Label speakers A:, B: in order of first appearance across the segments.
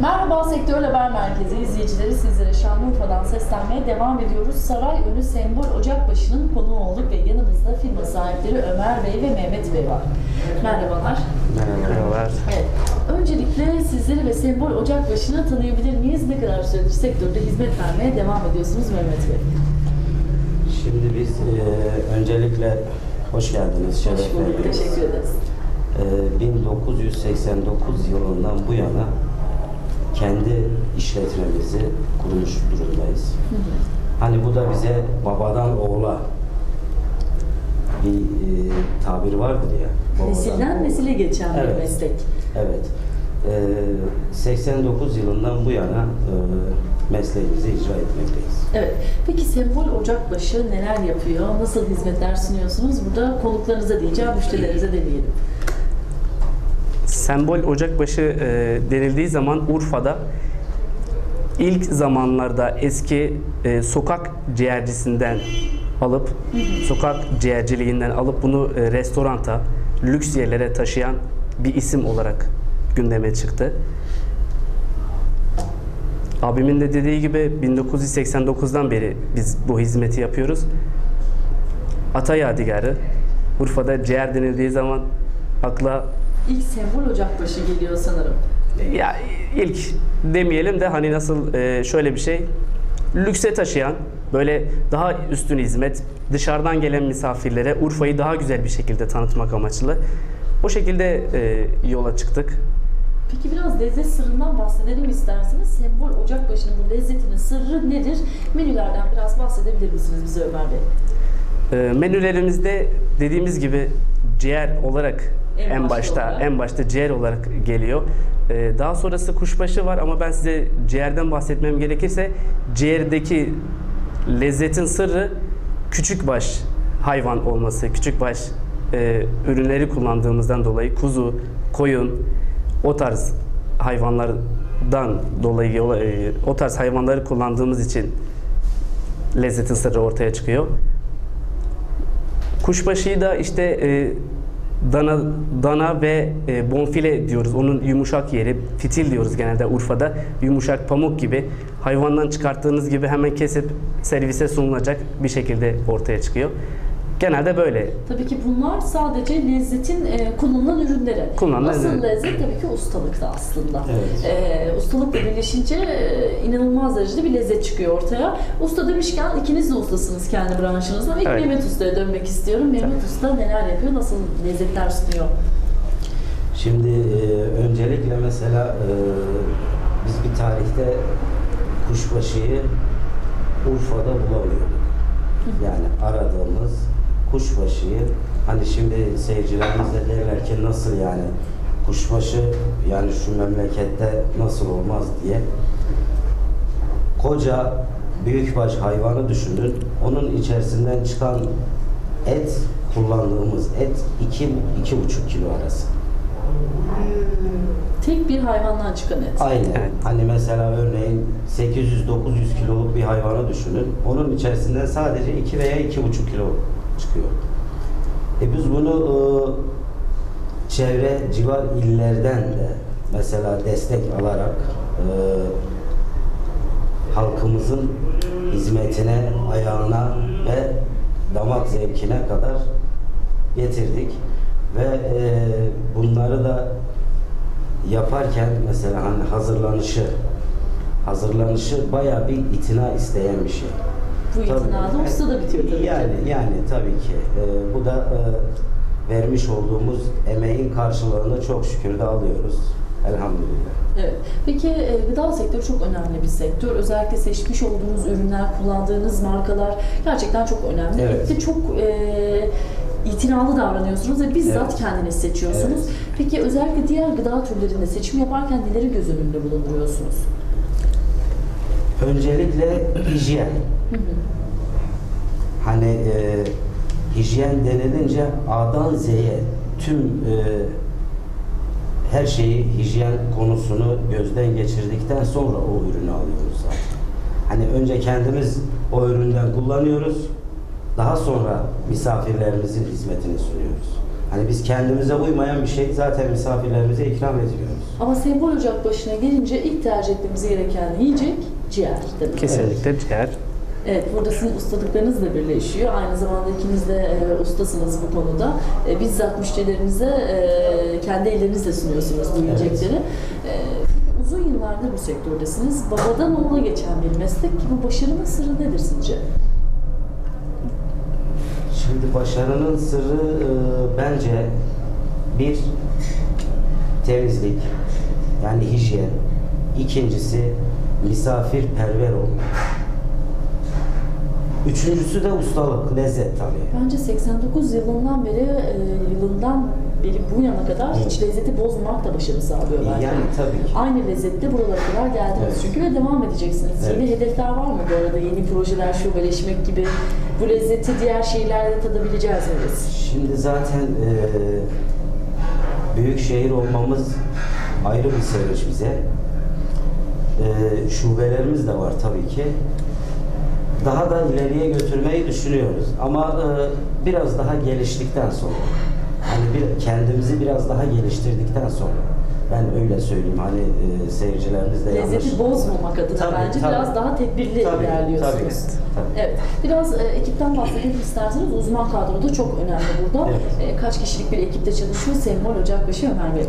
A: Merhaba Sektör Haber Merkezi izleyicileri sizlere Şanlıurfa'dan seslenmeye devam ediyoruz. Saray önü sembol Ocakbaşı'nın konuğu olduk ve yanımızda firma sahipleri Ömer Bey ve Mehmet Bey var. Merhabalar.
B: Merhabalar.
A: Evet. Öncelikle sizleri ve sembol Ocakbaşı'nı tanıyabilir miyiz? Ne kadar süredir sektörde hizmet vermeye devam ediyorsunuz Mehmet Bey?
C: Şimdi biz e, öncelikle hoş geldiniz,
A: Hoş bulduk. Teşekkür ederiz.
C: E, 1989 yılından bu yana kendi işletmemizi kurmuş durumdayız. Hani bu da bize babadan oğula bir e, tabir vardır ya.
A: Nesilden nesile geçen bir
C: Evet.
A: meslek.
C: Evet. E, 89 yılından bu yana e, mesleğimizi icra etmekteyiz.
A: Evet. Peki Sembol Ocakbaşı neler yapıyor? Nasıl hizmetler sunuyorsunuz? Burada konuklarınıza diyeceğim, müşterilerinize demeyelim.
B: Sembol Ocakbaşı e, denildiği zaman Urfa'da ilk zamanlarda eski e, sokak ciğercisinden alıp sokak ciğerciliğinden alıp bunu e, restoranta, lüks yerlere taşıyan bir isim olarak gündeme çıktı. Abimin de dediği gibi 1989'dan beri biz bu hizmeti yapıyoruz. Ata Yadigarı. Urfa'da ciğer denildiği zaman akla
A: İlk Sembol Ocakbaşı geliyor sanırım.
B: ya ilk demeyelim de hani nasıl e, şöyle bir şey lükse taşıyan böyle daha üstün hizmet dışarıdan gelen misafirlere Urfa'yı daha güzel bir şekilde tanıtmak amaçlı o şekilde e, yola çıktık.
A: Peki biraz lezzet sırrından bahsedelim isterseniz. Sembol Ocakbaşı'nın bu lezzetinin sırrı nedir? Menülerden biraz bahsedebilir misiniz bize Ömer Bey?
B: E, menülerimizde dediğimiz gibi ciğer olarak
A: En
B: en,
A: başta olarak.
B: en başta ciğer olarak geliyor. E, daha sonrası kuşbaşı var ama ben size ciğerden bahsetmem gerekirse ciğerdeki lezzetin sırrı küçük baş hayvan olması, küçük baş e, ürünleri kullandığımızdan dolayı kuzu, koyun o tarz hayvanlardan dolayı e, o tarz hayvanları kullandığımız için lezzetin sırrı ortaya çıkıyor. Kuşbaşıyı da işte e, dana dana ve e, bonfile diyoruz. Onun yumuşak yeri, fitil diyoruz genelde Urfa'da. Yumuşak pamuk gibi hayvandan çıkarttığınız gibi hemen kesip servise sunulacak bir şekilde ortaya çıkıyor. Genelde böyle.
A: Tabii ki bunlar sadece lezzetin e, kullanılan ürünleri.
B: Kullanılan
A: Asıl
B: ürün.
A: lezzet tabii ki ustalıkta aslında.
C: Evet.
A: E, ustalıkla birleşince e, inanılmaz derecede bir lezzet çıkıyor ortaya. Usta demişken ikiniz de ustasınız kendi branşınızda. İlk
B: Evet.
A: Mehmet Usta'ya dönmek istiyorum. Mehmet Usta neler yapıyor, nasıl lezzetler sunuyor?
C: Şimdi e, öncelikle mesela e, biz bir tarihte kuşbaşıyı Urfa'da bulamıyorduk. Yani aradığımız kuşbaşıyı hani şimdi seyircilerimiz de derler ki nasıl yani kuşbaşı yani şu memlekette nasıl olmaz diye koca büyükbaş hayvanı düşünün. Onun içerisinden çıkan et kullandığımız et iki, iki buçuk kilo arası.
A: Tek bir hayvandan çıkan et.
C: Aynen.
B: Evet.
C: Hani mesela örneğin 800-900 kiloluk bir hayvanı düşünün. Onun içerisinden sadece 2 veya 2,5 kilo çıkıyor. E biz bunu e, çevre civar illerden de mesela destek alarak e, halkımızın hizmetine, ayağına ve damak zevkine kadar getirdik. Ve e, bunları da yaparken mesela hani hazırlanışı hazırlanışı bayağı bir itina isteyen bir şey.
A: Bu itina da ustada bitiyor tabii ki.
C: yani, Yani tabii ki. Ee, bu da e, vermiş olduğumuz emeğin karşılığını çok şükür de alıyoruz. Elhamdülillah.
A: Evet. Peki e, gıda sektörü çok önemli bir sektör. Özellikle seçmiş olduğunuz ürünler, kullandığınız markalar gerçekten çok önemli.
C: Evet.
A: Çok e, itinalı davranıyorsunuz ve bizzat
C: Evet.
A: kendiniz seçiyorsunuz.
C: Evet.
A: Peki özellikle diğer gıda türlerinde seçim yaparken neleri göz önünde bulunduruyorsunuz?
C: Öncelikle hijyen. Hani e, hijyen denilince A'dan Z'ye tüm e, her şeyi hijyen konusunu gözden geçirdikten sonra o ürünü alıyoruz zaten. Hani önce kendimiz o üründen kullanıyoruz. Daha sonra misafirlerimizin hizmetini sunuyoruz. Hani biz kendimize uymayan bir şey zaten misafirlerimize ikram ediyoruz.
A: Ama sembol ocak başına gelince ilk tercih etmemiz gereken yiyecek ciğer değil mi?
B: Kesinlikle ciğer.
A: Evet, burada sizin ustalıklarınız da birleşiyor. Aynı zamanda ikiniz de e, ustasınız bu konuda. E, bizzat müşterilerinize e, kendi ellerinizle sunuyorsunuz bu
C: Evet.
A: yiyecekleri. E, peki uzun yıllardır bu sektördesiniz. Babadan oğula geçen bir meslek bu başarının sırrı nedir sizce?
C: Şimdi başarının sırrı e, bence bir temizlik yani hijyen. İkincisi misafirperver olmak. Üçüncüsü de ustalık, lezzet tabii.
A: Bence 89 yılından beri, e, yılından beri bu yana kadar hiç lezzeti bozmamak da başarı sağlıyor bence.
C: Yani tabii ki.
A: Aynı lezzette buralara kadar geldiniz
C: Evet.
A: çünkü ve devam edeceksiniz.
C: Evet.
A: Yeni hedefler var mı bu arada? Yeni projeler, şubeleşmek gibi. Bu lezzeti diğer şehirlerde tadabileceğiz mi biz?
C: Şimdi zaten e, büyük şehir olmamız ayrı bir sevinç bize. E, şubelerimiz de var tabii ki. Daha da ileriye götürmeyi düşünüyoruz. Ama e, biraz daha geliştikten sonra, hani bir, kendimizi biraz daha geliştirdikten sonra, ben öyle söyleyeyim hani e, seyircilerimiz de yanlış.
A: Lezzeti bozmamak adına
C: Tabii,
A: bence
C: tabii.
A: biraz daha tedbirli
C: Tabii,
A: ilerliyorsunuz.
C: tabii, tabii.
A: Evet. Biraz e, ekipten bahsedelim isterseniz. Uzman kadro da çok önemli burada.
C: Evet.
A: E, kaç kişilik bir ekipte çalışıyor? Sembol Ocakbaşı Ömer Bey.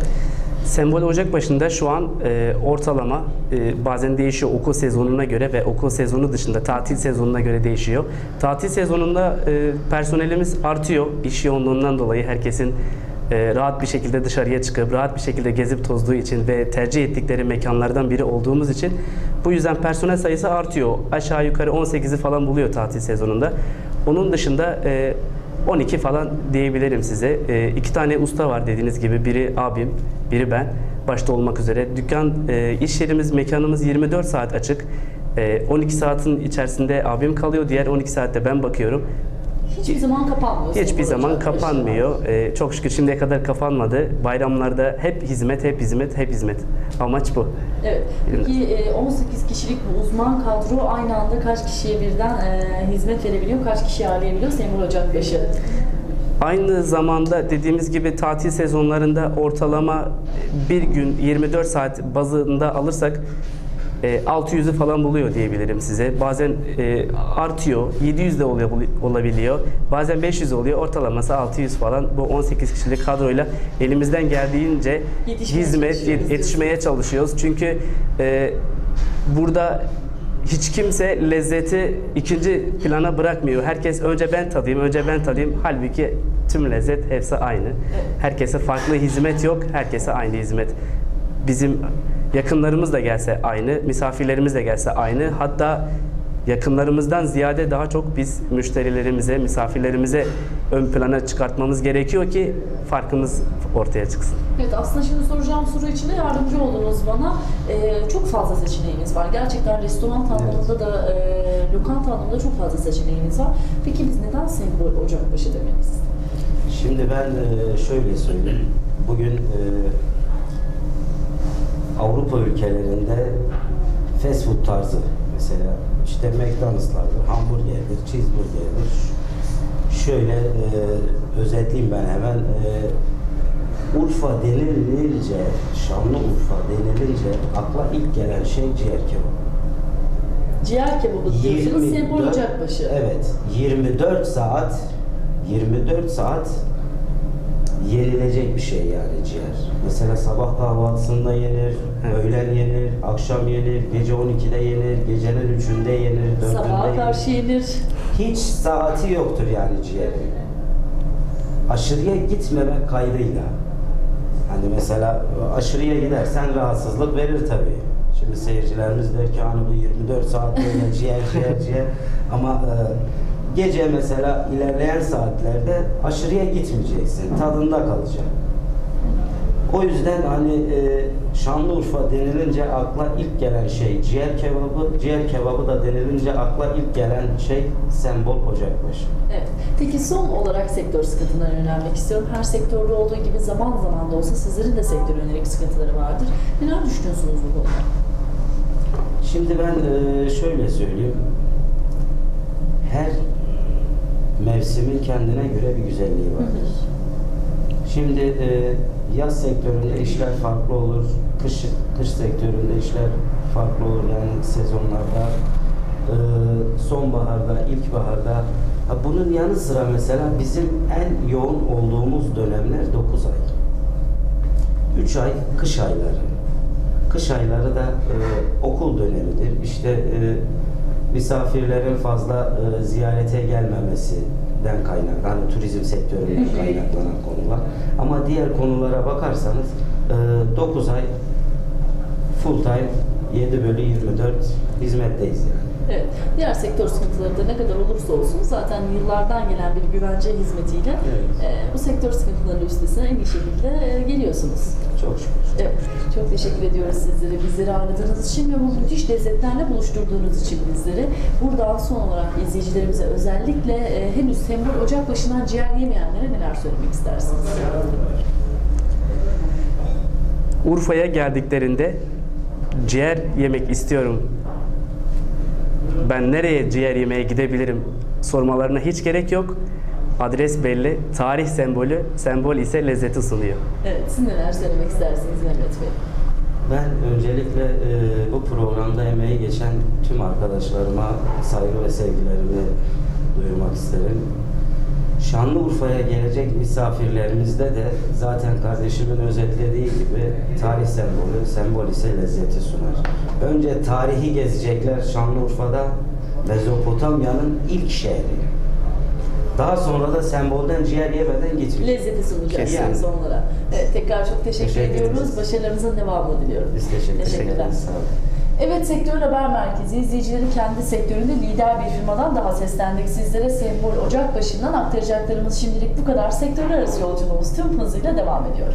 B: Sembol Ocak başında şu an e, ortalama e, bazen değişiyor okul sezonuna göre ve okul sezonu dışında tatil sezonuna göre değişiyor. Tatil sezonunda e, personelimiz artıyor iş yoğunluğundan dolayı herkesin e, rahat bir şekilde dışarıya çıkıp rahat bir şekilde gezip tozduğu için ve tercih ettikleri mekanlardan biri olduğumuz için bu yüzden personel sayısı artıyor. Aşağı yukarı 18'i falan buluyor tatil sezonunda. Onun dışında e, 12 falan diyebilirim size. E, iki tane usta var dediğiniz gibi. Biri abim, biri ben. Başta olmak üzere. Dükkan, e, iş yerimiz, mekanımız 24 saat açık. E, 12 saatin içerisinde abim kalıyor. Diğer 12 saatte ben bakıyorum.
A: Hiçbir zaman kapanmıyor.
B: Hiçbir zaman kapanmıyor. E, çok şükür şimdiye kadar kapanmadı. Bayramlarda hep hizmet, hep hizmet, hep hizmet. Amaç bu.
A: Evet. Peki e, 18 kişilik bu uzman kadro aynı anda kaç kişiye birden e, hizmet verebiliyor, kaç kişiyi ağırlayabiliyor Sembol Ocakbaşı?
B: Aynı zamanda dediğimiz gibi tatil sezonlarında ortalama bir gün 24 saat bazında alırsak e, 600'ü falan buluyor diyebilirim size. Bazen e, artıyor, 700 de oluyor, olabiliyor. Bazen 500 oluyor. Ortalaması 600 falan. Bu 18 kişilik kadroyla elimizden geldiğince
A: Yetişmeye
B: hizmet yetişmeye çalışıyoruz. Çünkü e, burada hiç kimse lezzeti ikinci plana bırakmıyor. Herkes önce ben tadayım, önce ben tadayım. Halbuki tüm lezzet hepsi aynı. Herkese farklı hizmet yok, herkese aynı hizmet. Bizim yakınlarımız da gelse aynı, misafirlerimiz de gelse aynı. Hatta yakınlarımızdan ziyade daha çok biz müşterilerimize, misafirlerimize ön plana çıkartmamız gerekiyor ki farkımız ortaya çıksın.
A: Evet aslında şimdi soracağım soru için de yardımcı oldunuz bana. Ee, çok fazla seçeneğiniz var. Gerçekten restoran anlamında da, e, lokanta anlamında çok fazla seçeneğiniz var. Peki biz neden sembol ocakbaşı demeliyiz?
C: Şimdi ben e, şöyle söyleyeyim. Bugün e, Avrupa ülkelerinde fast food tarzı mesela işte McDonald's'lardır, hamburgerdir, cheeseburgerdir. Şöyle e, özetleyeyim ben hemen. E, Urfa denilince, Şanlıurfa denilince akla ilk gelen şey ciğer kebabı.
A: Ciğer kebabı diyorsunuz, sembol
C: 24
A: ocakbaşı.
C: Evet. 24 saat 24 saat yenilecek bir şey yani ciğer. Mesela sabah kahvaltısında yenir, öğlen yenir, akşam yenir, gece 12'de yenir, gecenin 3'ünde yenir, 4'ünde
A: Sabaha
C: yenir.
A: karşı yenir.
C: Hiç saati yoktur yani ciğerin. Aşırıya gitmemek kaydıyla. Hani mesela aşırıya gidersen rahatsızlık verir tabii. Şimdi seyircilerimiz der ki hani bu 24 saat böyle ciğer ciğer ciğer ama e, gece mesela ilerleyen saatlerde aşırıya gitmeyeceksin. Tadında kalacak. O yüzden hani e, Şanlıurfa denilince akla ilk gelen şey ciğer kebabı, ciğer kebabı da denilince akla ilk gelen şey sembol ocakbaşı.
A: Evet. Peki son olarak sektör sıkıntılarına yönelmek istiyorum. Her sektörde olduğu gibi zaman zaman da olsa sizlerin de sektör yönelik sıkıntıları vardır. Neler düşünüyorsunuz bu konuda?
C: Şimdi ben e, şöyle söyleyeyim. Her mevsimin kendine göre bir güzelliği vardır. Şimdi e, yaz sektöründe işler farklı olur. Kış kış sektöründe işler farklı olur. Yani sezonlarda e, sonbaharda, ilkbaharda. Ha, bunun yanı sıra mesela bizim en yoğun olduğumuz dönemler 9 ay. 3 ay kış ayları. Kış ayları da e, okul dönemidir. İşte e, misafirlerin fazla e, ziyarete gelmemesinden kaynak, hani turizm sektöründen kaynaklanan konular. Ama diğer konulara bakarsanız e, 9 ay full time 7 bölü 24 hizmetteyiz yani.
A: Evet. Diğer sektör sıkıntıları da ne kadar olursa olsun zaten yıllardan gelen bir güvence hizmetiyle
C: Evet.
A: e, bu sektör sıkıntılarının üstesinden en iyi şekilde e, geliyorsunuz.
C: Çok şükür.
A: Evet, çok teşekkür ediyoruz sizlere. Bizleri ağırladığınız için ve bu müthiş lezzetlerle buluşturduğunuz için bizleri. Buradan son olarak izleyicilerimize özellikle e, henüz sembol ocak başından ciğer yemeyenlere neler söylemek istersiniz?
B: Urfa'ya geldiklerinde ciğer yemek istiyorum. Ben nereye ciğer yemeye gidebilirim sormalarına hiç gerek yok. Adres belli, tarih sembolü, sembol ise lezzeti sunuyor.
A: Evet, siz neler söylemek istersiniz Mehmet Bey?
C: Ben öncelikle e, bu programda emeği geçen tüm arkadaşlarıma saygı ve sevgilerimi duyurmak isterim. Şanlıurfa'ya gelecek misafirlerimizde de zaten kardeşimin özetlediği gibi tarih sembolü, sembol ise lezzeti sunar. Önce tarihi gezecekler Şanlıurfa'da Mezopotamya'nın ilk şehri. Daha sonra da sembolden ciğer yemeden gitmeyecek.
A: Lezzeti sunacağız
B: Kesin.
A: son olarak. Evet, tekrar çok teşekkür,
C: Teşekkür
A: ediyoruz.
C: ederiz.
A: Başarılarınızın devamını diliyorum.
C: Biz teşekkür
A: Teşekkürler.
C: ederiz. Sağ olun.
A: Evet Sektör Haber Merkezi izleyicileri kendi sektöründe lider bir firmadan daha seslendik. Sizlere Sembol Ocak başından aktaracaklarımız şimdilik bu kadar. Sektörler arası yolculuğumuz tüm hızıyla devam ediyor.